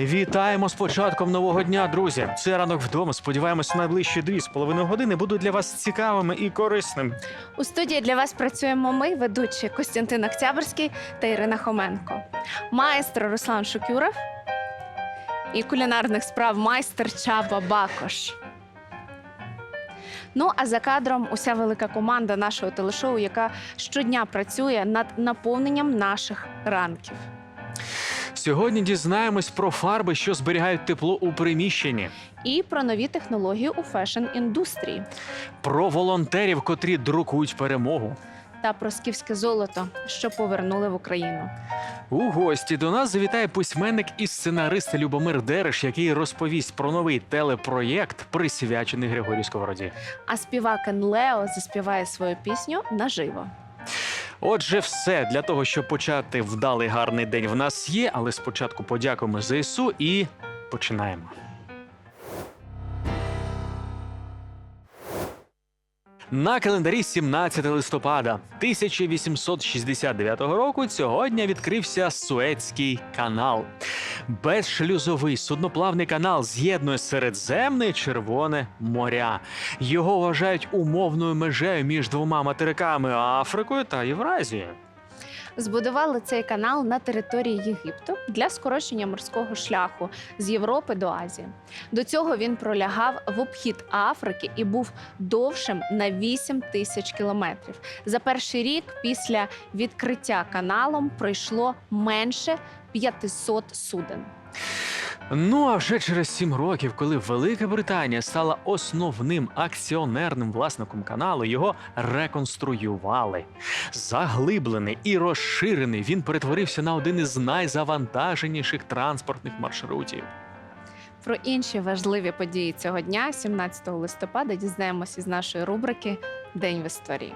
Вітаємо з початком нового дня, друзі. Це ранок вдома. Сподіваємося, найближчі дві з половиною години будуть для вас цікавими і корисними. У студії для вас працюємо ми, ведучі Костянтин Октябрьський та Ірина Хоменко. Майстер Руслан Шукюров і кулінарних справ майстер Чаба Бакош. Ну а за кадром уся велика команда нашого телешоу, яка щодня працює над наповненням наших ранків. Сьогодні дізнаємось про фарби, що зберігають тепло у приміщенні, І про нові технології у фешн-індустрії про волонтерів, котрі друкують перемогу. та про скіфське золото, що повернули в Україну. У гості до нас завітає письменник і сценарист Любомир Дереш, який розповість про новий телепроєкт, присвячений Григорію Сковороді. А співак Ен Лео заспіває свою пісню наживо. Отже, все для того, щоб почати вдалий гарний день в нас є, але спочатку подякуємо ЗСУ і починаємо. На календарі 17 листопада 1869 року цього дня відкрився Суецький канал. Безшлюзовий судноплавний канал з'єднує Середземне і Червоне моря. Його вважають умовною межею між двома материками Африкою та Євразією. Збудували цей канал на території Єгипту для скорочення морського шляху з Європи до Азії. До цього він пролягав в обхід Африки і був довшим на 8 тисяч кілометрів. За перший рік після відкриття каналом пройшло менше 500 суден. Ну а вже через сім років, коли Велика Британія стала основним акціонерним власником каналу, його реконструювали. Заглиблений і розширений, він перетворився на один із найзавантаженіших транспортних маршрутів. Про інші важливі події цього дня, 17 листопада, дізнаємося із нашої рубрики День в історії.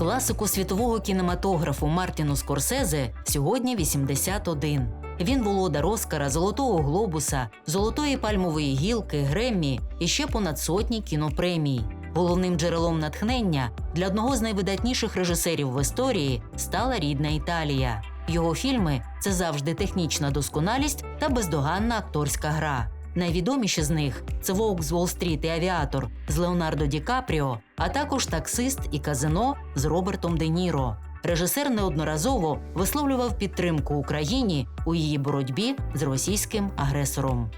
Класику світового кінематографу Мартіну Скорсезе сьогодні 81. Він володар Оскара, Золотого Глобуса, Золотої пальмової гілки, Греммі і ще понад сотні кінопремій. Головним джерелом натхнення для одного з найвидатніших режисерів в історії стала рідна Італія. Його фільми це завжди технічна досконалість та бездоганна акторська гра. Найвідоміші з них це Вовк з Уолл-стріт і Авіатор з Леонардо Ді Капріо, а також таксист і казино з Робертом Де Ніро. Режисер неодноразово висловлював підтримку Україні у її боротьбі з російським агресором.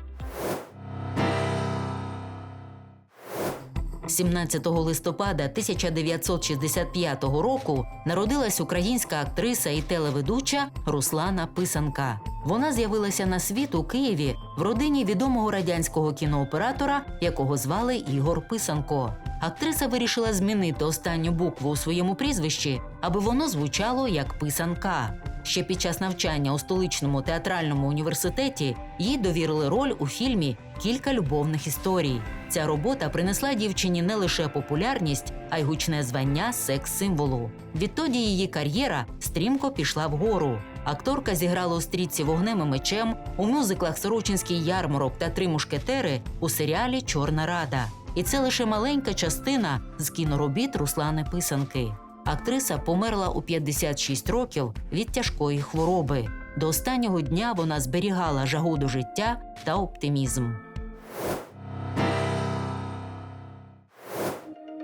17 листопада 1965 року народилась українська актриса і телеведуча Руслана Писанка. Вона з'явилася на світ у Києві в родині відомого радянського кінооператора, якого звали Ігор Писанко. Актриса вирішила змінити останню букву у своєму прізвищі, аби воно звучало як писанка. Ще під час навчання у столичному театральному університеті їй довірили роль у фільмі Кілька любовних історій. Ця робота принесла дівчині не лише популярність, а й гучне звання секс-символу. Відтоді її кар'єра стрімко пішла вгору. Акторка зіграла у стрічці вогнем і мечем у мюзиклах Сорочинський ярмарок та Три мушкетери у серіалі Чорна Рада. І це лише маленька частина з кіноробіт Руслани Писанки. Актриса померла у 56 років від тяжкої хвороби. До останнього дня вона зберігала жагу до життя та оптимізм.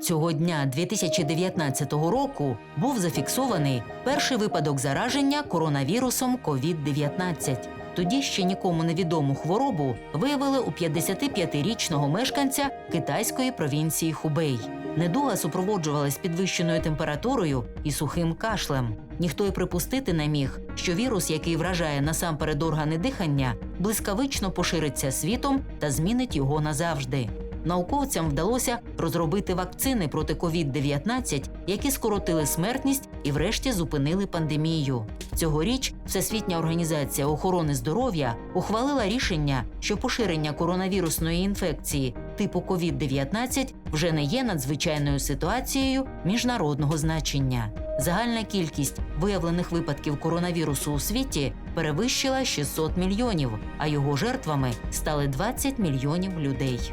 Цього дня 2019 року був зафіксований перший випадок зараження коронавірусом COVID-19. Тоді ще нікому невідому хворобу виявили у 55-річного мешканця китайської провінції Хубей. Недуга супроводжувалась підвищеною температурою і сухим кашлем. Ніхто й припустити не міг, що вірус, який вражає насамперед органи дихання, блискавично пошириться світом та змінить його назавжди. Науковцям вдалося розробити вакцини проти COVID-19, які скоротили смертність і врешті зупинили пандемію. Цьогоріч Всесвітня організація охорони здоров'я ухвалила рішення, що поширення коронавірусної інфекції типу COVID-19 вже не є надзвичайною ситуацією міжнародного значення. Загальна кількість виявлених випадків коронавірусу у світі перевищила 600 мільйонів, а його жертвами стали 20 мільйонів людей.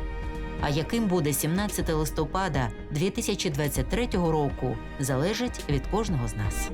А яким буде 17 листопада 2023 року, залежить від кожного з нас.